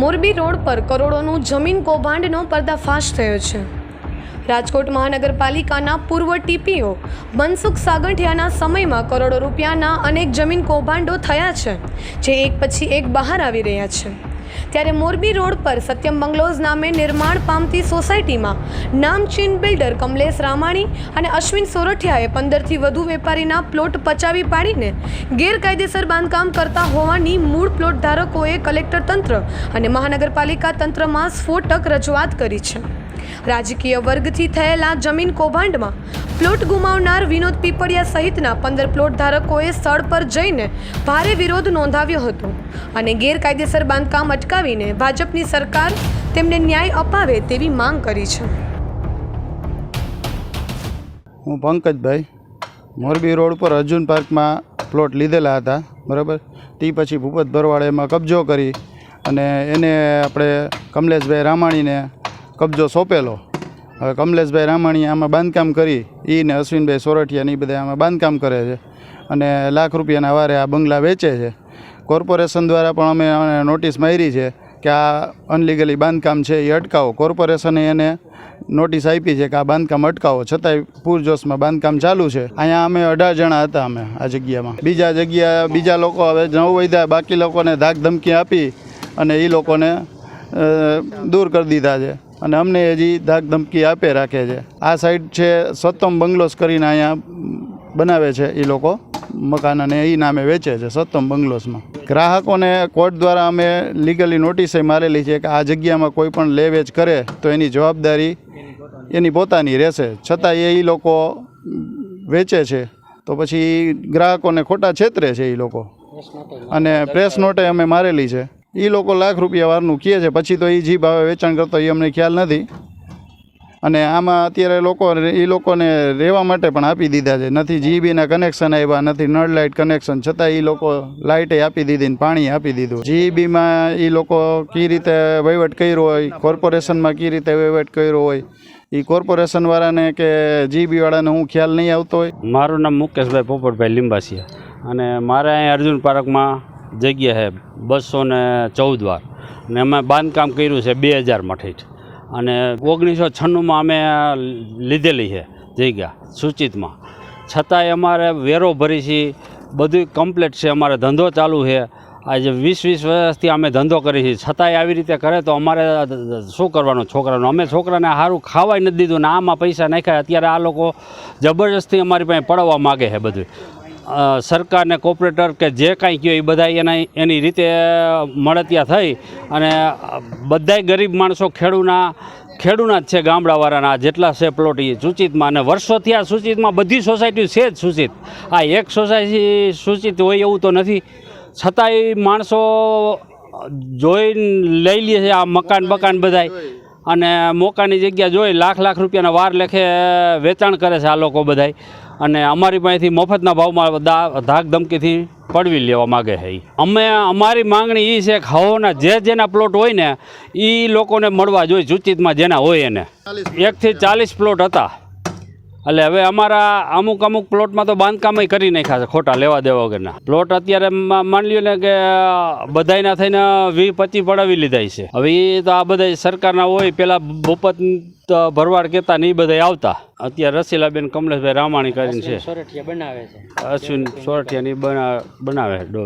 Morbi road પર કરોડોનું જમીન કૌભાંડનો પર્દાફાશ થયો છે. રાજકોટ મહાનગરપાલિકાના પૂર્વ ટીપીઓ મનસુખ સાગઠિયાના સમયમાં કરોડો રૂપિયાના અનેક જમીન કૌભાંડો થયા છે, જે એક પછી એક બહાર આવી રહ્યા છે. ત્યારે મોરબી રોડ પર સત્યમ બંગલોઝ નામે નિર્માણ પામતી સોસાયટીમાં નામચીન બિલ્ડર કમલેશ રામાણી અને અશ્વિન સોરઠિયાએ પંદરથી વધુ વેપારીના પ્લોટ પચાવી પાડીને ગેરકાયદેસર બાંધકામ કરતા હોવાની મૂળ પ્લોટ ધારકોએ કલેક્ટર તંત્ર અને મહાનગરપાલિકા તંત્રમાં સ્ફોટક રજૂઆત કરી છે. રાજકીય વર્ગથી થયેલા જમીન કૌભાંડમાં પ્લોટ ગુમાવનાર વિનોદ પીપળિયા સહિતના પંદર પ્લોટ ધારકોએ સ્થળ પર જઈને ભારે વિરોધ નોંધાવ્યો હતો અને ગેરકાયદેસર બાંધકામ અટકાવીને ભાજપની સરકાર તેમને ન્યાય અપાવે તેવી માંગ કરી છે. હું પંકજભાઈ, મોરબી રોડ પર અર્જુન પાર્કમાં પ્લોટ લીધેલા હતા, બરાબર? તે પછી ભૂપત ભરવાડે એમાં કબજો કરી અને એને આપણે કમલેશભાઈ રામાણીને કબજો સોંપેલો. હવે કમલેશભાઈ રામાણી આમાં બાંધકામ કરી એ ને અશ્વિનભાઈ સોરઠિયા ને એ બધા આમાં બાંધકામ કરે છે. અને લાખ રૂપિયાના વારે આ બંગલા વેચે છે. કોર્પોરેશન દ્વારા પણ અમે નોટિસ મારી છે કે આ અનલીગલી બાંધકામ છે એ અટકાવો. કોર્પોરેશને એને નોટિસ આપી છે કે આ બાંધકામ અટકાવો. છતાંય પૂરજોશમાં બાંધકામ ચાલુ છે. અહીંયા અમે અઢાર જણા હતા અમે આ જગ્યામાં. બીજા જગ્યા, બીજા લોકો હવે નવ વૈધા બાકી લોકોને ધાક ધમકી આપી અને એ લોકોને દૂર કરી દીધા છે. અને અમને હજી ધાક ધમકી આપે રાખે છે. આ સાઈડ છે સત્તમ બંગલોસ કરીને અહીંયા બનાવે છે એ લોકો મકાન અને એ નામે વેચે છે સત્તમ બંગલોસમાં. ગ્રાહકોને કોર્ટ દ્વારા અમે લીગલી નોટિસે મારેલી છે કે આ જગ્યામાં કોઈ પણ લે વેચ કરે તો એની જવાબદારી એની પોતાની રહેશે. છતાં એ લોકો વેચે છે. તો પછી ગ્રાહકોને ખોટા છેતરે છે એ લોકો. અને પ્રેસ નોટે અમે મારેલી છે. એ લોકો લાખ રૂપિયા વારનું કહે છે. પછી તો એ જી ભાવે વેચાણ કરતો એ અમને ખ્યાલ નથી. અને આમાં અત્યારે લોકો એ લોકોને રહેવા માટે પણ આપી દીધા છે. નથી જીબીના કનેક્શન આવ્યા નથી નળ લાઇટ કનેક્શન છતાં એ લોકો લાઇટે આપી દીધી ને પાણી આપી દીધું. જીબીમાં એ લોકો કઈ રીતે વહીવટ કર્યો હોય, કોર્પોરેશનમાં કઈ રીતે વહીવટ કર્યો હોય એ કોર્પોરેશનવાળાને કે જીબીવાળાને હું ખ્યાલ નહીં આવતો હોય. મારું નામ મુકેશભાઈ પોપટભાઈ લીંબાસિયા. અને મારે અહીં અર્જુન પાર્કમાં જગ્યા છે બસો ને ચૌદ વાર. ને અમે બાંધકામ કર્યું છે બે હજાર મઠીઠ. અને ઓગણીસો છન્નુંમાં અમે લીધેલી છે જગ્યા સૂચિતમાં. છતાંય અમારે વેરો ભરી છે બધું કમ્પ્લીટ છે, અમારે ધંધો ચાલુ છે. આજે વીસ વીસ વર્ષથી અમે ધંધો કરી છીએ છતાંય આવી રીતે કરે તો અમારે શું કરવાનું છોકરાનું? અમે છોકરાને સારું ખાવાય નથી દીધું ને આમાં પૈસા નાખ્યા. અત્યારે આ લોકો જબરજસ્તી અમારી પાસે પડવા માગે છે બધું સરકારને કોર્પોરેટર કે જે કાંઈ કહ્યું એ બધા એના એની રીતે મળતિયા થઈ અને બધાય ગરીબ માણસો ખેડૂના ખેડૂના જ છે ગામડાવાળાના, જેટલા છે પ્લોટ એ સૂચિતમાં અને વર્ષોથી આ સૂચિતમાં બધી સોસાયટી છે જ સૂચિત. આ એક સોસાયટી સૂચિત હોય એવું તો નથી. છતાંય માણસો જોઈને લઈ લે છે આ મકાન બકાન બધાય. અને મોકાની જગ્યા જોઈ લાખ લાખ રૂપિયાના વાર લેખે વેચાણ કરે છે આ લોકો બધાય. અને અમારી પાસેથી મફતના ભાવમાં ધાક ધમકીથી પડવી લેવા માગે છે. અમે અમારી માંગણી એ છે કે હવોના જે જેના પ્લોટ હોય ને એ લોકોને મળવા જોઈએ સૂચિતમાં જેના હોય એને. એકથી ચાલીસ પ્લોટ હતા. એટલે હવે અમારા અમુક અમુક પ્લોટમાં તો બાંધકામય કરી નાખ્યા છે ખોટા લેવા દેવા વગરના. પ્લોટ અત્યારે માની લ્યો ને કે બધાયના થઈને વી પચી પડાવી લીધા છે. હવે એ તો આ બધા સરકારના હોય પેલા બપત ભરવાડ કહેતા ને એ બધા આવતા. અત્યારે રસીલાબેન કમલેશભાઈ રામાણી કરીને છે. સોરઠિયા બનાવે છે. અશ્વિન સોરઠિયાની બના બનાવે ડો